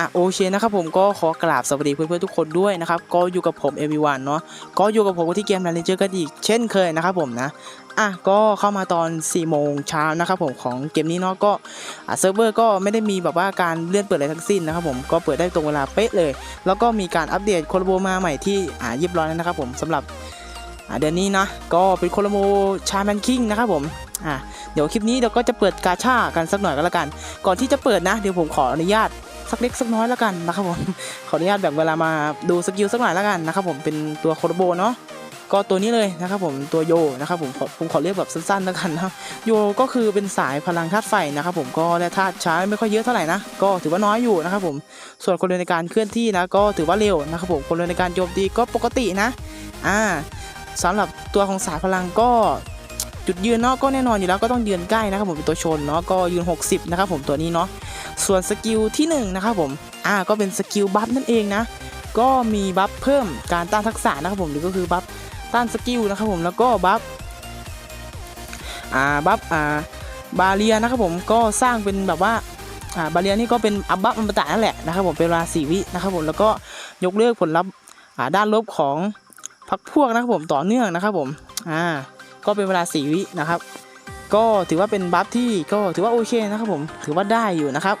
อะโอเคนะครับผมก็ขอกราบสวัสดีเพื่อนๆทุกคนด้วยนะครับก็อยู่กับผมเอวีวันเนาะก็อยู่กับผมที่เกม r รนเจอร์กันอีกเช่นเคยนะครับผมนะอะก็เข้ามาตอน4โมงเช้านะครับผมของเกมนี้เนาะก็อะเซิร์ฟเวอร์ก็ไม่ได้มีแบบว่าการเลื่อนเปิดอะไรทั้งสิ้นนะครับผมก็เปิดได้ตรงเวลาเป๊ะเลย แล้วก็มีการอัปเดตโคโลโบมาใหม่ที่อ่าเรียบร้อยแล้วนะครับผมสำหรับอ่าเดือนนี้นะก็เป็นโคโลโบชาแมนคิงนะครับผมอะเดี๋ยวคลิปนี้เดี๋ยวก็จะเปิดกาชากันสักหน่อยก็แล้วกัน ก่อนที่จะเปิดนะเดี๋ยวผมขออนุญาต สักเล็กสักน้อยแล้วกันนะครับผมขออนุญาตแบ่งเวลามาดูสกิลสักหน่อยแล้วกันนะครับผมเป็นตัวโคโรโบเนาะก็ตัวนี้เลยนะครับผมตัวโยนะครับผมผมขอเรียกแบบสั้นๆแล้วกันนะโยก็คือเป็นสายพลังธาตุไฟนะครับผมก็แร่ธาตุใช้ไม่ค่อยเยอะเท่าไหร่นะก็ถือว่าน้อยอยู่นะครับผมส่วนคนเร็วในการเคลื่อนที่นะก็ถือว่าเร็วนะครับผมคนเร็วในการโจมตีก็ปกตินะอ่าสำหรับตัวของสายพลังก็จุดยืนเนาะก็แน่นอนอยู่แล้วก็ต้องยืนใกล้นะครับผมเป็นตัวชนเนาะก็ยืน 60นะครับผมตัวนี้เนาะ ส่วนสกิลที่1นะครับผมอ่าก็เป็นสกิลบัฟนั่นเองนะก็มีบัฟเพิ่มการต้านทักษะนะครับผมหรือก็คือบัฟต้านสกิลนะครับผมแล้วก็บัฟอ่าบัฟอ่าบาเรียนะครับผมก็สร้างเป็นแบบว่าอ่าบาเรียนี่ก็เป็นอัพบัฟอมตะนั่นแหละนะครับผมเป็นเวลา4วินะครับผมแล้วก็ยกเลิกผลลัพธ์อ่าด้านลบของพักพวกนะครับผมต่อเนื่องนะครับผมอ่าก็เป็นเวลา4วินะครับ ก็ถือว่าเป็นบัฟที่ก็ถือว่าโอเคนะครับผมถือว่าได้อยู่นะครับ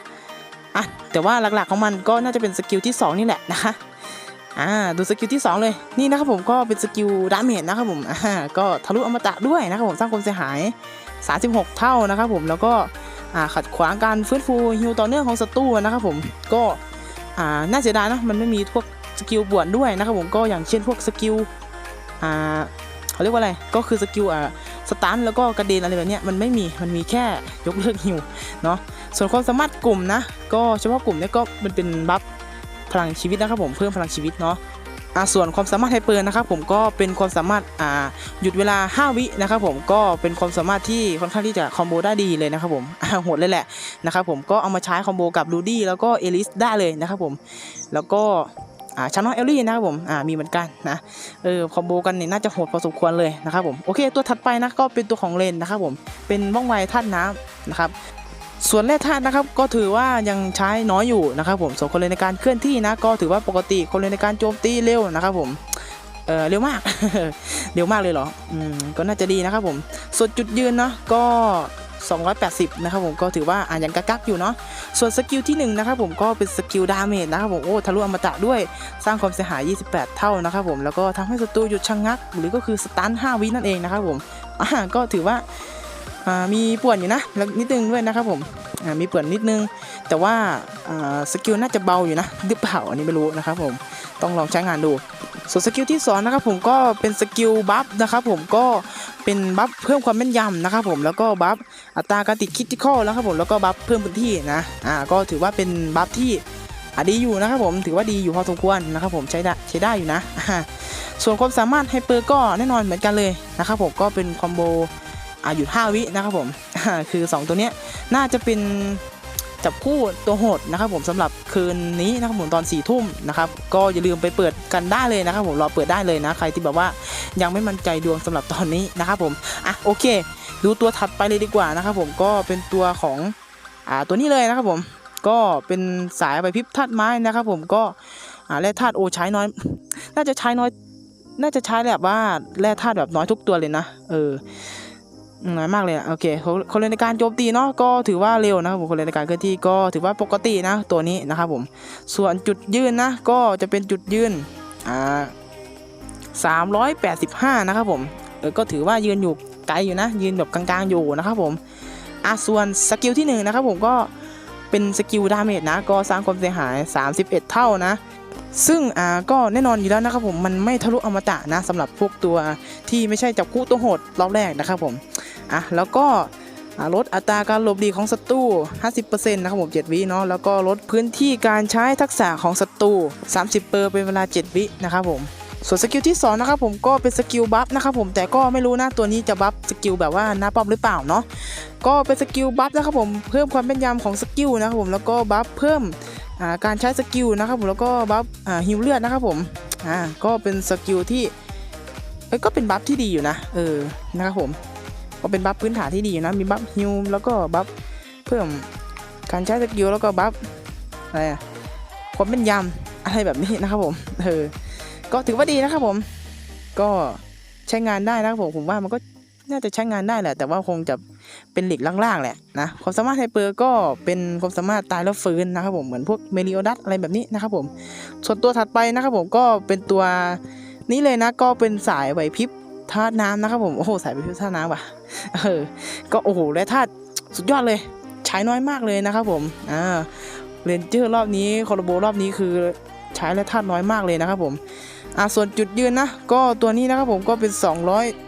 อะแต่ว่าหลักๆของมันก็น่าจะเป็นสกิลที่ 2 นี่แหละนะคะอ่าดูสกิลที่ 2 เลยนี่นะครับผมก็เป็นสกิลดาเมจนะครับผมอ่าก็ทะลุอมตะด้วยนะครับผมสร้างความเสียหาย 36 เท่านะครับผมแล้วก็อ่าขัดขวางการฟื้นฟูฮิวต่อเนื่องของศัตรูนะครับผมก็อ่าน่าเสียดายนะมันไม่มีพวกสกิลบวกด้วยนะครับผมก็อย่างเช่นพวกสกิลอ่าเขาเรียกว่าอะไรก็คือสกิลอ่า สตันแล้วก็กระเด็นอะไรแบบนี้มันไม่มีมันมีแค่ยกเลิกฮิวเนาะส่วนความสามารถกลุ่มนะ ก็เฉพาะกลุ่มเนี้ยก็มันเป็นบัฟพลังชีวิตนะครับผมเพิ่มพลังชีวิตเนาะอ่าส่วนความสามารถไฮเปอร์นะครับผมก็เป็นความสามารถอ่าหยุดเวลา 5 วินะครับผมก็เป็นความสามารถที่ค่อนข้างที่จะคอมโบได้ดีเลยนะครับผมโหดเลยแหละนะครับผมก็เอามาใช้คอมโบกับลูดี้แล้วก็เอลิสได้เลยนะครับผมแล้วก็ อ่าชานอเอลลี่นะครับผมอ่ามีเหมือนกันนะเออคอมโบกันเนี่ยน่าจะโหดพอสมควรเลยนะครับผมโอเคตัวถัดไปนะก็เป็นตัวของเลนนะครับผมเป็นว่องไวธาตุน้ำนะครับส่วนแร่ธาตุนะครับก็ถือว่ายังใช้น้อยอยู่นะครับผมส่วนคนเลนในการเคลื่อนที่นะก็ถือว่าปกติคนเลนในการโจมตีเร็วนะครับผมเออเร็วมาก เร็วมากเลยเหรออืมก็น่าจะดีนะครับผมส่วนจุดยืนเนาะก็ 280 นะครับผมก็ถือว่าอ่านยังกักกักอยู่เนาะส่วนสกิลที่1นะครับผมก็เป็นสกิลดาเมจนะครับผมโอ้ทะลุอมตะด้วยสร้างความเสียหาย 28 เท่านะครับผมแล้วก็ทำให้ศัตรูหยุดชะงงัก หรือก็คือสตัน5วินั่นเองนะครับผมอ่าก็ถือว่า มีป่วนอยู่นะแล้วนิดนึงด้วยนะครับผมมีป่วนนิดนึง แต่ว่าสกิลน่าจะเบาอยู่นะหรือเปล่าอันนี้ไม่รู้นะครับผมต้องลองใช้งานดู ส่วนสกิลที่สองนะครับผมก็เป็นสกิลบัฟนะครับผมก็เป็นบัฟเพิ่มความแม่นยำนะครับผมแล้วก็บัฟอัตราการติดคิติคอลนะครับผมแล้วก็บัฟเพิ่มพื้นที่นะอ่าก็ถือว่าเป็นบัฟที่ดีอยู่นะครับผมถือว่าดีอยู่พอสมควรนะครับผมใช้ได้ใช้ได้อยู่นะ ส่วนความสามารถไฮเปอร์ก็แน่นอนเหมือนกันเลยนะครับผมก็เป็นคอมโบ อ่าหยุด5วินะครับผมคือ 2 ตัวเนี้ยน่าจะเป็นจับคู่ตัวโหดนะครับผมสำหรับคืนนี้นะครับผมตอน4ี่ทุ่มนะครับก็อย่าลืมไปเปิดกันได้เลยนะครับผมรอเปิดได้เลยนะใครที่แบบว่ายังไม่มั่นใจดวงสำหรับตอนนี้นะครับผมอะโอเค ดูตัวถัดไปเลยดีกว่านะครับผมก็เป็นตัวของอ่าตัวนี้เลยนะครับผมก็เป็นสายใบพิบธาตุไม้นะครับผมก็อ่าแร่ธาตุโอใช้น้อย น่าจะใช้น้อย น่าจะใช้แบบว่าแร่ธาตุแบบน้อยทุกตัวเลยนะเออ น้อยมากเลยอะโอเคคนคนเล่นในการโจมตีเนาะก็ถือว่าเร็วนะครับผมคนเล่นในการเคลื่อนที่ก็ถือว่าปกตินะตัวนี้นะครับผมส่วนจุดยืนนะก็จะเป็นจุดยืนอ่า385นะครับผมเออก็ถือว่ายืนอยู่ไกลอยู่นะ ยืนแบบกลางๆอยู่นะครับผมอะส่วนสกิลที่หนึ่งนะครับผมก็เป็นสกิลดาเมจนะก็สร้างความเสียหาย 31 เท่านะ ซึ่งอ่าก็แน่นอนอยู่แล้วนะครับผมมันไม่ทะลุอมตะนะสำหรับพวกตัวที่ไม่ใช่จับคู่ตัวโหดรอบแรกนะครับผม อะแล้วก็ลดอัตราการหลบหลีกของศัตรู 50%นะครับผม 7 วิเนาะ แล้วก็ลดพื้นที่การใช้ทักษะของศัตรู 30 เปอร์เป็นเวลา 7 วินะครับผม ส่วนสกิลที่ 2 นะครับผมก็เป็นสกิลบัฟนะครับผม แต่ก็ไม่รู้นะตัวนี้จะบัฟสกิลแบบว่าหน้าป้อมหรือเปล่าเนาะ ก็เป็นสกิลบัฟนะครับผม เพิ่มความแม่นยำของสกิลนะครับผม แล้วก็บัฟเพิ่มการใช้สกิลนะครับผม แล้วก็บัฟฮิวเลือดนะครับผม อ่า ก็เป็นสกิลที่ก็เป็นบัฟที่ดีอยู่นะ เออ นะครับผม ก็เป็นบัฟพื้นฐานที่ดีอยู่นะมีบัฟฮิวแล้วก็บัฟเพิ่มการใช้สกิลแล้วก็บัฟอะไรอะความเป็นยำอะไรแบบนี้นะครับผมเออก็ถือว่าดีนะครับผม ก็ใช้งานได้นะครับผมผมว่ามันก็น่าจะใช้งานได้แหละ แต่ว่าคงจะเป็นหลีกล่างๆแหละนะความสามารถไฮเปอร์ก็เป็นความสามารถตายแล้วฟื้นนะครับผมเหมือนพวกเมลิโอดัสอะไรแบบนี้นะครับผม ส่วนตัวถัดไปนะครับผมก็เป็นตัวนี้เลยนะก็เป็นสายไหวพริบ ธาตุน้ำนะครับผมโอ้โหสายไหวพริบธาตุน้ำว่ะเออก็โอ้โหและธาตุสุดยอดเลย ใช้น้อยมากเลยนะครับผมอ่าเรนเจอร์รอบนี้คอร์โบรอบนี้คือใช้และธาตุน้อยมากเลยนะครับผมอ่าส่วนจุดยืนนะ ก็ตัวนี้นะครับผมก็เป็น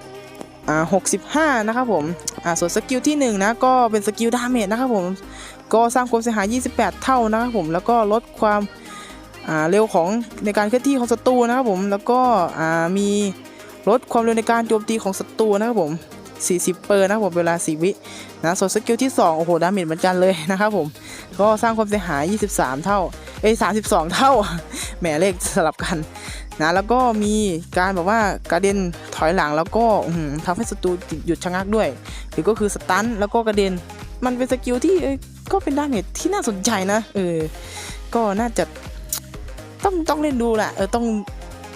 200อ่า65 นะครับผมอ่าส่วนสกิลที่1นะก็เป็นสกิลดาเมจนะครับผมก็สร้างความเสียหาย 28 เท่านะครับผมแล้วก็ลดความอ่าเร็วของในการเคลื่อนที่ของศัตรูนะครับผมแล้วก็อ่ามี ลดความเร็วในการโจมตีของศัตรูนะครับผม 40 เปอร์นะครับผมเวลา 4 วินะส่วนสกิลที่ 2 โอ้โห ดาเมจเหมือนกันเลยนะครับผม ก็สร้างความเสียหาย 23 เท่า เอ้ย32 เท่า แหมเลขสลับกันนะแล้วก็มีการแบบว่ากระเด็นถอยหลังแล้วก็ทำให้ศัตรูหยุดชะงักด้วย หรือก็คือสตันแล้วก็กระเด็น มันเป็นสกิลที่ก็เป็นดาเมจที่น่าสนใจนะ เออ ก็น่าจะต้องต้องเล่นดูแหละ เออต้อง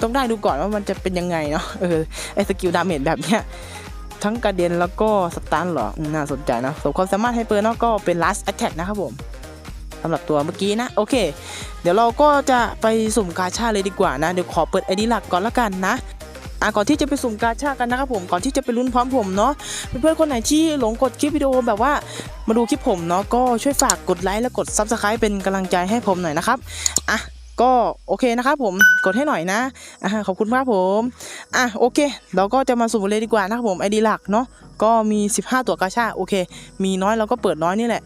ต้องได้ดูก่อนว่ามันจะเป็นยังไงเนาะเออไอสกิลดาเมจแบบเนี้ยทั้งกระเด็นแล้วก็สตันเหรอน่าสนใจนะส่วนความสามารถไฮเปอร์เนาะก็เป็น last attack นะครับผมสำหรับตัวเมื่อกี้นะ โอเค เดี๋ยวเราก็จะไปสุ่มกาชาเลยดีกว่านะ เดี๋ยวขอเปิดไอดีหลักก่อนละกันนะอะก่อนที่จะไปสุ่มกาชากันนะครับผมก่อนที่จะไปลุ้นพร้อมผมเนาะเพื่อนๆคนไหนที่หลงกดคลิปวิดีโอแบบว่ามาดูคลิปผมเนาะก็ช่วยฝากกดไลค์และกด subscribe เป็นกำลังใจให้ผมหน่อยนะครับอะ ก็โอเคนะครับผมกดให้หน่อยนะอะขอบคุณครับผมอะโอเค เราก็จะมาสุ่มเลยดีกว่านะครับผมไอดีหลักเนาะก็มี 15 ตัวกาชาโอเค มีน้อยเราก็เปิดน้อยนี่แหละ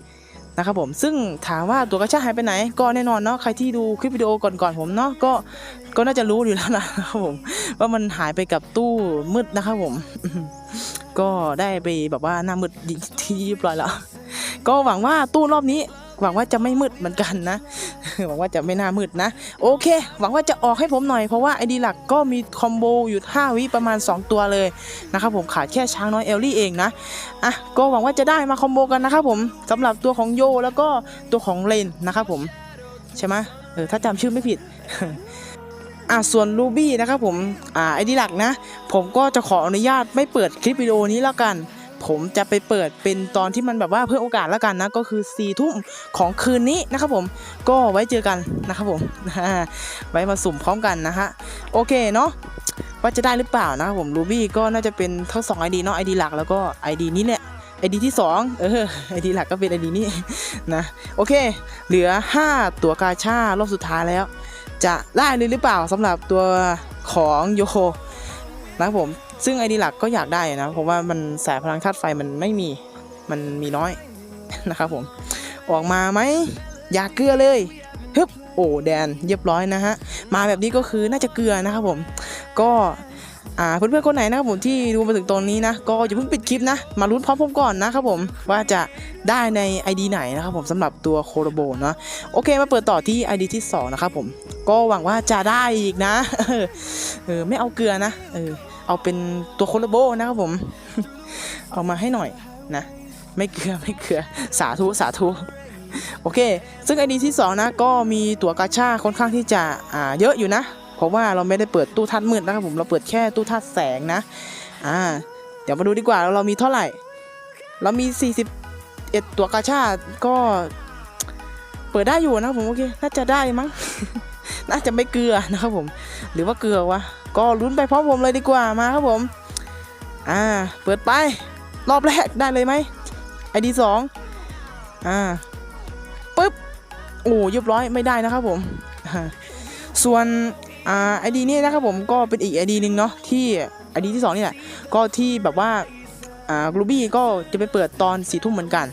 นะครับผมซึ่งถามว่าตัวกาชาหายไปไหน ก็แน่นอนเนาะใครที่ดูคลิปวิดีโอก่อนๆผมเนาะก็ก็น่าจะรู้อยู่แล้วนะครับผมว่ามันหายไปกับตู้มืดนะครับผม ก็ได้ไปแบบว่าหน้ามืดที่เรียบร้อยแล้ว ก็หวังว่าตู้รอบนี้ หวังว่าจะไม่มืดเหมือนกันนะ หวังว่าจะไม่น่ามืดนะ โอเค หวังว่าจะออกให้ผมหน่อยเพราะว่าไอดีหลักก็มีคอมโบอยู่5วิประมาณ 2 ตัวเลยนะครับผมขาดแค่ช้างน้อยเอลลี่เองนะอะก็หวังว่าจะได้มาคอมโบกันนะครับผมสำหรับตัวของโยแล้วก็ตัวของเลนนะครับผมใช่ไหมเออถ้าจำชื่อไม่ผิดอะส่วนรูบี้นะครับผมอ่าไอดีหลักนะ ผมก็จะขออนุญาตไม่เปิดคลิปวิดีโอนี้แล้วกัน ผมจะไปเปิดเป็นตอนที่มันแบบว่าเพื่อโอกาสแล้วกันนะ ก็คือ4ี่ทุ่มของคืนนี้นะครับผมก็ไว้เจอกันนะครับผมไว้มาสุ่มพร้อมกันนะฮะโอเคเนาะว่าจะได้หรือเปล่านะครับผมรูบี้ก็น่าจะเป็นทั้งสองไอดีเนาะไอดีหลักแล้วก็ไอดีนี้เนี่ยไอดีที่ 2 เออไอดีหลักก็เป็นไอดีนี้นะโอเค เหลือ 5 ตัวกาชารอบสุดท้ายแล้ว จะได้เลยหรือเปล่าสำหรับตัวของโยโคนะครับผม ซึ่งไอดีหลักก็อยากได้นะเพราะว่ามันสายพลังธาตุไฟมันไม่มีมันมีน้อยนะครับผม ออกมาไหมอยากเกลือเลยฮึบโอ้แดนเรียบร้อยนะฮะมาแบบนี้ก็คือน่าจะเกลือนะครับผม ก็อ่าเพื่อนๆคนไหนนะครับผมที่ดูมาถึงตรงนี้นะก็อย่าเพิ่งปิดคลิปนะ มาลุ้นพร้อมผมก่อนนะครับผมว่าจะได้ใน ID ไหนนะครับผมสำหรับตัวโคโรโบเนาะโอเคมาเปิดต่อที่ ID ที่สองนะครับผม ก็หวังว่าจะได้อีกนะเออไม่เอาเกลือนะเออ เอาเป็นตัวโคโรโบนะครับผม เอามาให้หน่อยนะ ไม่เกลือไม่เกลือสาธุสาธุโอเค ซึ่ง ID ที่สองนะ ก็มีตั๋วกาชาค่อนข้างที่จะอ่าเยอะอยู่นะ เพราะว่าเราไม่ได้เปิดตู้ธาตุมืดนะครับผมเราเปิดแค่ตู้ธาตุแสงนะอ่าเดี๋ยวมาดูดีกว่าเรามีเท่าไหร่ เรามี 41 ตัวกาชาก็เปิดได้อยู่นะครับผมโอเคน่าจะได้มั้งน่าจะไม่เกลือนะครับผม หรือว่าเกลือวะ ก็ลุ้นไปพร้อมผมเลยดีกว่ามาครับผม อ่า เปิดไปรอบแรกได้เลยไหมไอดีสองอ่าปึ๊บโอ้เรียบร้อยไม่ได้นะครับผม ส่วนอ่าไอดีนี้นะครับผมก็เป็นอีกไอดีหนึ่งเนาะที่ไอดีที่สองนี่แหละก็ที่แบบว่าอ่ากรูบี้ก็จะไปเปิดตอนสี่ทุ่มเหมือนกัน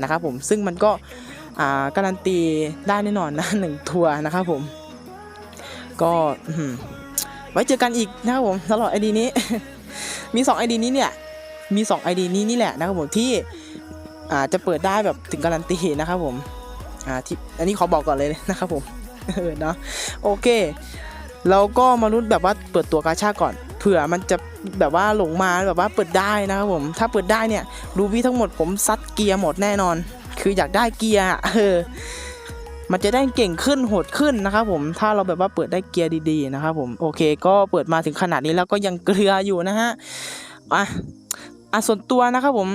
นะครับผมซึ่งมันก็อ่าการันตีได้แน่นอนนะหนึ่งทัวร์นะครับผม ก็อื้อหือ ไว้เจอกันอีกนะครับผมสำหรับไอดีนี้ มี2 ID นี้เนี่ยมี2 ID นี้นี่แหละนะครับผมที่อาจะเปิดได้แบบถึงการันตีนะครับผมอ่าที่อันนี้ขอบอกก่อนเลยนะครับผมเออเนาะโอเคเราก็มาลุ้นแบบว่าเปิดตัวกาชาก่อนเผื่อมันจะแบบว่าหลงมาแบบว่าเปิดได้นะครับผมถ้าเปิดได้เนี่ยรูบี้ทั้งหมดผมซัดเกียร์หมดแน่นอน คืออยากได้เกียร์เออ มันจะได้เก่งขึ้นโหดขึ้นนะครับผมถ้าเราแบบว่าเปิดได้เกียร์ดีๆนะครับผมโอเค ก็เปิดมาถึงขนาดนี้แล้วก็ยังเกลืออยู่นะฮะอะอะส่วนตัวนะครับผม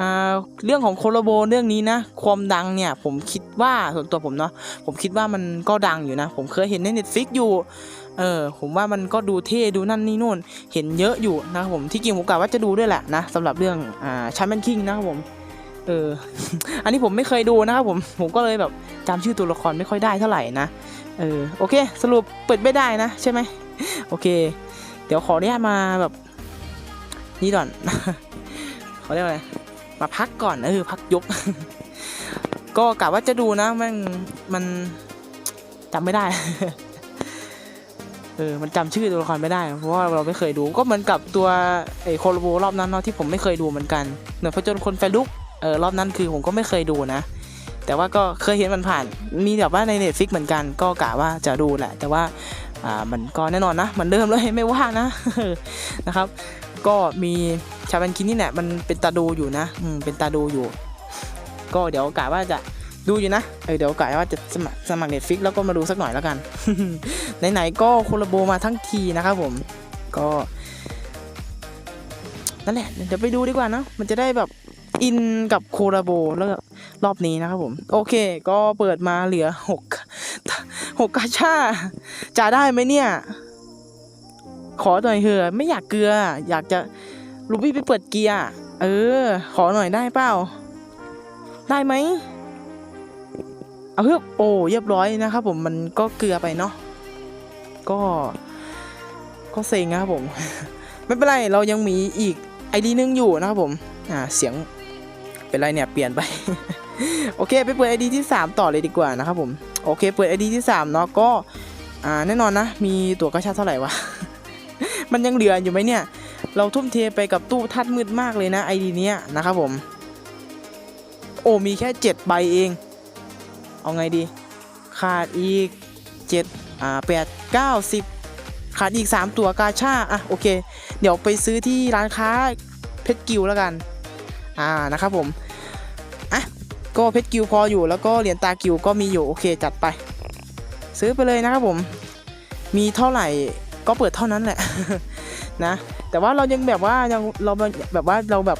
อ่าเรื่องของโคโลโบเรื่องนี้นะความดังเนี่ยผมคิดว่าส่วนตัวผมเนาะผมคิดว่ามันก็ดังอยู่นะ ผมเคยเห็นใน Netflix อยู่เออผมว่ามันก็ดูเท่ดูนั่นนี่นู่น เห็นเยอะอยู่นะครับผมที่จริงผมกะว่าจะดูด้วยแหละนะสำหรับเรื่องอ่าชาแมนคิงนะครับผม เออ อันนี้ผมไม่เคยดูนะครับผม ผมก็เลยแบบจำชื่อตัวละครไม่ค่อยได้เท่าไหร่นะ เออ โอเค สรุปเปิดไม่ได้นะ ใช่ไหม โอเค เดี๋ยวขออนุญาตมาแบบ นี่ก่อนเขาเรียกว่าอะไร มาพักก่อน เออ พักยก ก็กะว่าจะดูนะมันมันจำไม่ได้ เออ มันจำชื่อตัวละครไม่ได้ เพราะว่าเราไม่เคยดู ก็เหมือนกับตัวไอ้โคโลโบรอบนั้นเนาะที่ผมไม่เคยดูเหมือนกัน เหนือพระจนคนไฟลุก เออรอบนั้นคือผมก็ไม่เคยดูนะ แต่ว่าก็เคยเห็นมันผ่าน มีแบบว่าในเน็ตฟิกเหมือนกัน ก็กะว่าจะดูแหละ แต่ว่าอ่ามันก็แน่นอนนะมือนเดิมเลยไม่ว่านะนะครับ ก็มีชาบันคินนี่แหละมันเป็นตาดูอยู่นะอืมเป็นตาดูอยู่ ก็เดี๋ยวกะว่าจะดูอยู่นะ เออเดี๋ยวกะว่าจะสมัครสมัครเน็ตฟิกแล้วก็มาดูสักหน่อยแล้วกัน ไหนๆก็โคลาโบมาทั้งทีนะครับผม ก็นั่นแหละ เดี๋ยวไปดูดีกว่านะ มันจะได้แบบ อินกับโคลาโบแล้วรอบนี้นะครับผม โอเค ก็เปิดมาเหลือหกหกกาชาจะได้ไหมเนี่ย ขอหน่อยเถอะไม่อยากเกลือ อยากจะลูบี้ไปเปิดเกียร์เออ ขอหน่อยได้เปล่า ได้ไหมเอาเพื่อโอ้เรียบร้อยนะครับผมมันก็เกลือไปเนาะก็ ก็เซ็งนะครับผม ไม่เป็นไรเรายังมีอีกไอดีนึงอยู่นะครับผม อ่าเสียง เป็นไรเนี่ยเปลี่ยนไป โอเคไปเปิดไอดีที่ 3 ต่อเลยดีกว่านะครับผมโอเค เปิดไอดีที่3เนาะก็อ่าแน่นอนนะ มีตัวกระชาเท่าไหร่วะ มันยังเหลืออยู่ไหมเนี่ย เราทุ่มเทไปกับตู้ทัดมืดมากเลยนะไอดีเนี้ยนะครับผม โอ้มีแค่7ใบเอง เอาไงดี ขาดอีก7อ่า8 9 10ขาดอีก 3 ตัวกาชาอะโอเค เดี๋ยวไปซื้อที่ร้านค้าเพชรกิวแล้วกัน อ่านะครับผมอะก็เพชรกิวพออยู่แล้วก็เหรียญตากิวก็มีอยู่โอเคจัดไป ซื้อไปเลยนะครับผม มีเท่าไหร่ก็เปิดเท่านั้นแหละนะแต่ว่าเรายังแบบว่ายังเราแบบว่าเราแบบ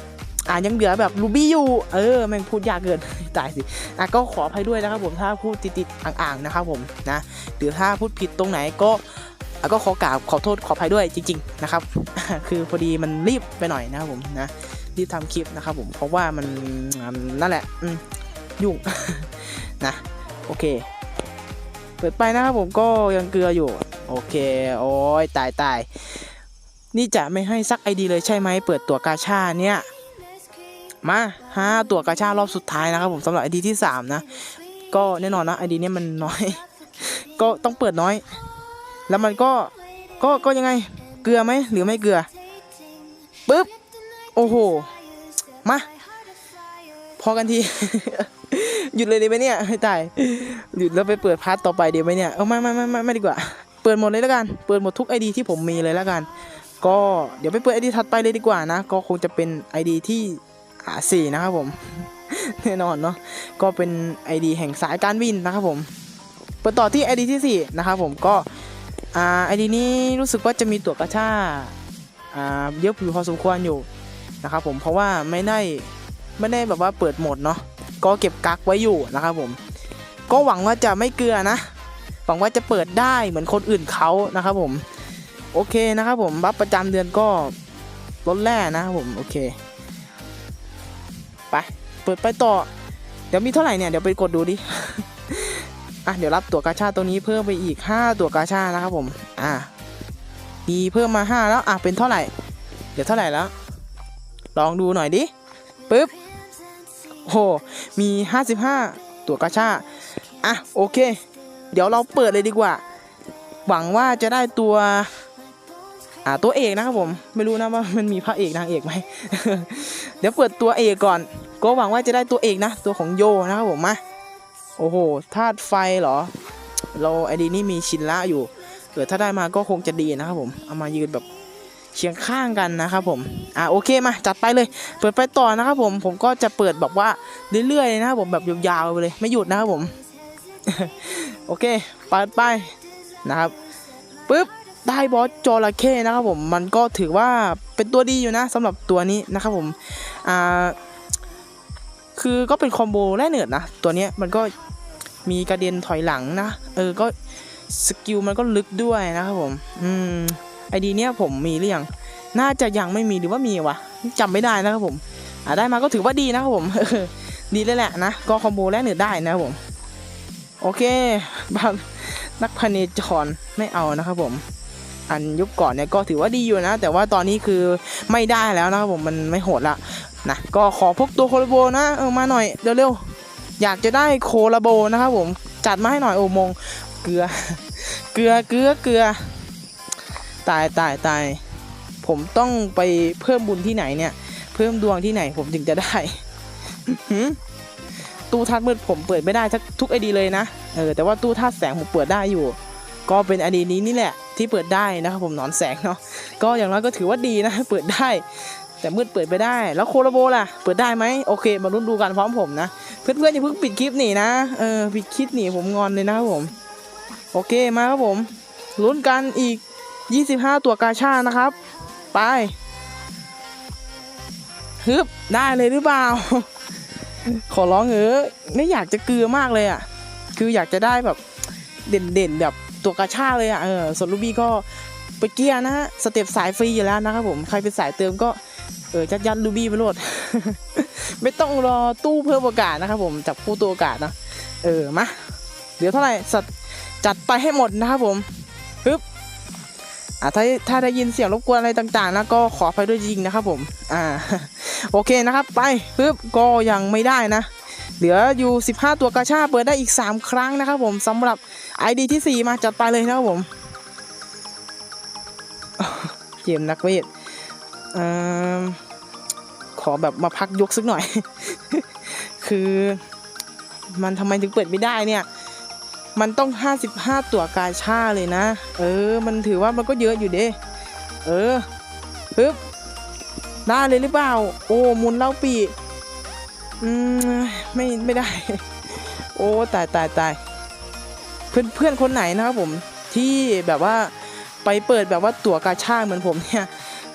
อ่ายังเหลือแบบรูบี้อยู่เออแม่งพูดยากเกินตายสิอะก็ขออภัยด้วยนะครับผมถ้าพูดติดๆอ่างๆนะครับผมนะหรือถ้าพูดผิดตรงไหนก็อะก็ขอกราบขอโทษขออภัยด้วยจริง ๆ นะครับ คือพอดีมันรีบไปหน่อยนะครับผมนะ รีบทำคลิปนะครับผมเพราะว่ามันนั่นแหละยุ่งนะโอเค เปิดไปนะครับผมก็ยังเกลืออยู่ โอเค โอ้ยตายตายนี่จะไม่ให้ซักไอดีเลยใช่ไหมเปิดตัวกาชาเนี่ยมาห้าตัวกาชารอบสุดท้ายนะครับผมสำหรับไอดีที่สามนะ ก็แน่นอนนะไอดีเนี่ยมันน้อย ก็ต้องเปิดน้อย แล้วมันก็ก็ก็ยังไงเกลือไหมหรือไม่เกลือปึ๊บ โอ้โห มา พอกันที หยุดเลยดีไหมเนี่ยตายหยุดแล้วไปเปิดพาร์ทต่อไปดีไหมเนี่ยเออไม่ไม่ไม่ไม่ไม่ดีกว่า เปิดหมดเลยแล้วกัน เปิดหมดทุกไอดีที่ผมมีเลยแล้วกัน ก็เดี๋ยวไปเปิดไอดีถัดไปเลยดีกว่านะ ก็คงจะเป็นไอดีที่หาสี่นะครับผม แน่นอนเนาะ ก็เป็น ID แห่งสายการบินนะครับผม เปิดต่อที่ ID ที่ 4 นะครับผมก็ไอ่า ID นี้รู้สึกว่าจะมีตัวกระชา่าเยอะอยู่พอสมควรอยู่ นะครับผมเพราะว่าไม่ได้ไม่ได้แบบว่าเปิดโหมดเนาะก็เก็บกักไว้อยู่นะครับผม ก็หวังว่าจะไม่เกลือนะ หวังว่าจะเปิดได้เหมือนคนอื่นเขานะครับผม โอเคนะครับผมบัฟประจำเดือนก็ลดแร่นะครับผมโอเคไปเปิดไปต่อ เดี๋ยวมีเท่าไหร่เนี่ยเดี๋ยวไปกดดูดิอะเดี๋ยวรับตัวกาชาตัวนี้เพิ่มไปอีก 5 ตัวกาชานะครับผม อะมีเพิ่มมา 5 แล้วอะเป็นเท่าไหร่ เดี๋ยวเท่าไหร่แล้ว ลองดูหน่อยดิปึ๊บโอ้โหมี 55 ตัวกาชาอะโอเค เดี๋ยวเราเปิดเลยดีกว่า หวังว่าจะได้ตัวอ่าตัวเอกนะครับผม ไม่รู้นะว่ามันมีพระเอกนางเอกไหมเดี๋ยวเปิดตัวเอกก่อน ก็หวังว่าจะได้ตัวเอกนะ ตัวของโยนะครับผมมาโอ้โหธาตุไฟเหรอ เราไอดีนี่มีชินละอยู่เกิดถ้าได้มาก็คงจะดีนะครับผม เอามายืนแบบ เคียงข้างกันนะครับผมอ่าโอเคมาจัดไปเลย เปิดไปต่อนะครับผมผมก็จะเปิดแบบว่าเรื่อยๆนะครับผมแบบยาวๆไปเลยไม่หยุดนะครับผมโอเคเปิดไปนะครับปึ๊บได้บอสจระเข้นะครับผมมันก็ถือว่าเป็นตัวดีอยู่นะสำหรับตัวนี้นะครับผมอ่าคือก็เป็นคอมโบแร่เนือดนะตัวนี้มันก็มีกระเด็นถอยหลังนะเออก็สกิลมันก็ลึกด้วยนะครับผม อืม ไอดีเนี้ยผมมีหรือยังน่าจะยังไม่มีหรือว่ามีวะจำไม่ได้นะครับผมอ่าได้มาก็ถือว่าดีนะครับผมดีเลยแหละนะก็คอมโบแร่เนือได้นะครับผมโอเคบางนักพเนจรไม่เอานะครับผม อันยุคก่อนเนี่ยก็ถือว่าดีอยู่นะ แต่ว่าตอนนี้คือไม่ได้แล้วนะครับผมมันไม่โหดละนะก็ขอพกตัวโคลาโบนะเออมาหน่อยเร็วๆอยากจะได้โคลาโบนะครับผมจัดมาให้หน่อยโอมงเกลือ เกลือเกลือเกลือ ตายตายตายผมต้องไปเพิ่มบุญที่ไหนเนี่ย เพิ่มดวงที่ไหนผมถึงจะได้ตู้ธาตุมืดผมเปิดไม่ได้ทุกทุกไอดีเลยนะเออแต่ว่าตู้ธาตุแสงผมเปิดได้อยู่ ก็เป็นไอดีนี้นี่แหละที่เปิดได้นะครับผมนอนแสงเนาะก็อย่างน้อยก็ถือว่าดีนะเปิดได้ แต่มืดเปิดไปได้ แล้วโคโลโบล่ะ เปิดได้ไหมโอเค มาลุ้นดูกันพร้อมผมนะเพื่อนๆอย่าเพิ่งปิดคลิปหนีนะเออปิดคลิปหนีผมงอนเลยนะครับผม โอเคมาครับผมลุ้นกันอีก 25 ตัวกาชานะครับ ไปฮึบได้เลยหรือเปล่า ขอร้องเออไม่อยากจะเกลือมากเลยอะ คืออยากจะได้แบบเด่นๆแบบตัวกาชาเลยอะเออส่วนลูบี้ก็ไปเกียนะฮะสเต็ปสายฟรีอยู่แล้วนะครับผมใครเป็นสายเติมก็เออจัดยัดลูบี้ไปโหลดไม่ต้องรอตู้เพิ่มโอกาสนะครับผมจับคู่ตัวโอกาสนะเออมาเดี๋ยวเท่าไหร่สัตจัดไปให้หมดนะครับผมปึ๊บ อ่าถ้าถ้าได้ยินเสียงรบกวนอะไรต่างๆนะก็ขออภัยด้วยจริงนะครับผมอ่าโอเคนะครับไปปึ๊บก็ยังไม่ได้นะ เหลืออยู่ 15 ตัวกาชาเปิดได้อีก 3 ครั้งนะครับผมสำหรับ ID ที่ 4 มาจัดไปเลยนะครับผมเกมนักเวทอ่อขอแบบมาพักยกสักหน่อย คือมันทำไมถึงเปิดไม่ได้เนี่ย มันต้อง 55 ตัวกาชาเลยนะ เออ มันถือว่ามันก็เยอะอยู่เด้ เออปึ๊บได้เลยหรือเปล่า โอ้หมุนเล่าปีอืมไม่ไม่ได้ โอ้ตายตายตายเพื่อนเพื่อนคนไหนนะครับผมที่แบบว่าไปเปิดแบบว่าตั๋วกาชาเหมือนผมเนี่ย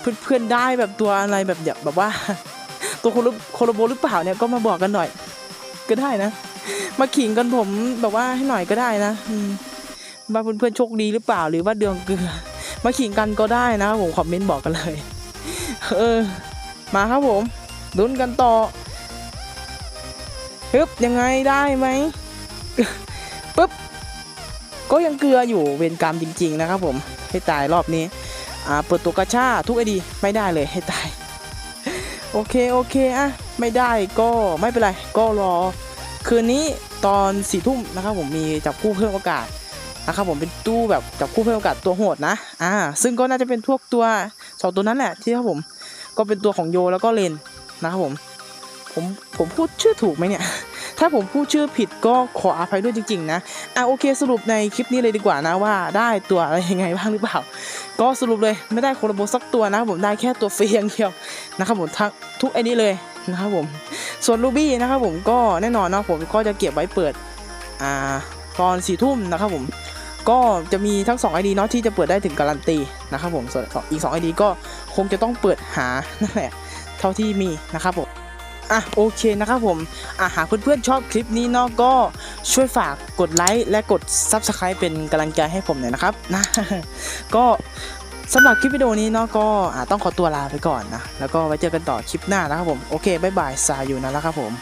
เพื่อนเพื่อนได้แบบตัวอะไรแบบแบบแบบว่า ตัวโคโลโคโลโบหรือเปล่าเนี่ยก็มาบอกกันหน่อย ก็ได้นะ มาขิงกันผมแบบว่าให้หน่อยก็ได้นะว่าเพื่อนๆโชคดีหรือเปล่าหรือว่าเดืองเกลือ มาขิงกันก็ได้นะครับผมคอมเมนต์บอกกันเลย เออ มาครับผมลุ้นกันต่อฮึบยังไงได้ไหมปึ๊บก็ยังเกลืออยู่เวรกรรมจริง ๆ นะครับผมให้ตายรอบนี้อ่าเปิดตัวกระชาทุกไอดีไม่ได้เลยให้ตาย โอเคโอเคอะไม่ได้ก็ไม่เป็นไร ก็รอ คืนนี้ตอนสี่ทุ่มนะครับผมมีจับคู่เพิ่มโอกาสนะครับผมเป็นตู้แบบจับคู่เพิ่มโอกาสตัวโหดนะอ่าซึ่งก็น่าจะเป็นพวกตัวสองตัวนั้นแหละที่ครับผมก็เป็นตัวของโยแล้วก็เลนนะครับผมผมผมพูดชื่อถูกไหมเนี่ย ถ้าผมพูดชื่อผิดก็ขออภัยด้วยจริง ๆ นะ อะโอเคสรุปในคลิปนี้เลยดีกว่านะว่าได้ตัวอะไรยังไงบ้างหรือเปล่า ก็สรุปเลยไม่ได้โคโลโบสักตัวนะผมได้แค่ตัวฟรีอย่างเดียวนะครับผมทั้งทุกไอ้นี้เลย นะครับผม ส่วนลูบี้นะครับผมก็แน่นอนนะผมก็จะเก็บไว้เปิดอ่าตอนสี่ทุ่มนะครับผมก็จะมีทั้ง2 ID เนาะที่จะเปิดได้ถึงการันตีนะครับผมส่วนอีก2 ID ก็คงจะต้องเปิดหานั่นแหละเท่าที่มีนะครับผมอะโอเคนะครับผมอะหากเพื่อนๆชอบคลิปนี้เนาะก็ช่วยฝากกดไลค์และกด Subscribe เป็นกำลังใจให้ผมหน่อยนะครับนะก็ สำหรับคลิปวิดีโอนี้เนาะก็ะต้องขอตัวลาไปก่อนนะ แล้วก็ไว้เจอกันต่อคลิปหน้านะครับผม โอเค บ๊ายบาย ซาอยู่นะแล้วครับผม